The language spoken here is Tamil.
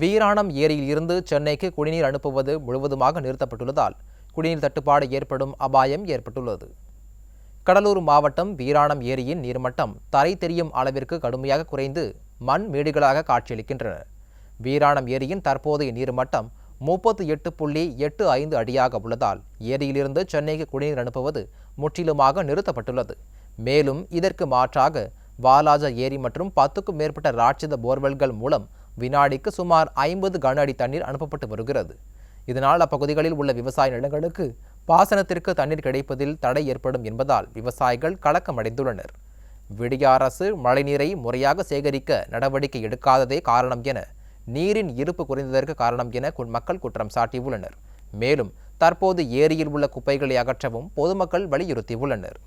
வீராணம் ஏரியில் இருந்து சென்னைக்கு குடிநீர் அனுப்புவது முழுவதுமாக நிறுத்தப்பட்டுள்ளதால் குடிநீர் தட்டுப்பாடு ஏற்படும் அபாயம் ஏற்பட்டுள்ளது. கடலூர் மாவட்டம் வீராணம் ஏரியின் நீர்மட்டம் தரை தெரியும் அளவிற்கு கடுமையாக குறைந்து மண் மேடுகளாக காட்சியளிக்கின்றன. வீராணம் ஏரியின் தற்போதைய நீர்மட்டம் முப்பத்தி எட்டு புள்ளி எட்டு ஐந்து அடியாக உள்ளதால் ஏரியிலிருந்து சென்னைக்கு குடிநீர் அனுப்புவது முற்றிலுமாக நிறுத்தப்பட்டுள்ளது. மேலும் இதற்கு மாற்றாக வாலாஜா ஏரி மற்றும் பத்துக்கும் மேற்பட்ட ராட்சத போர்வெல்கள் மூலம் வினாடிக்கு சுமார் ஐம்பது கன அடி தண்ணீர் அனுப்பப்பட்டு வருகிறது. இதனால் அப்பகுதிகளில் உள்ள விவசாய நிலங்களுக்கு பாசனத்திற்கு தண்ணீர் கிடைப்பதில் தடை ஏற்படும் என்பதால் விவசாயிகள் கலக்கமடைந்துள்ளனர். விடிய அரசு மழைநீரை முறையாக சேகரிக்க நடவடிக்கை எடுக்காததே காரணம் என நீரின் இருப்பு குறைந்ததற்கு காரணம் என மக்கள் குற்றம் சாட்டியுள்ளனர். மேலும் தற்போது ஏரியில் உள்ள குப்பைகளை அகற்றவும் பொதுமக்கள் வலியுறுத்தியுள்ளனர்.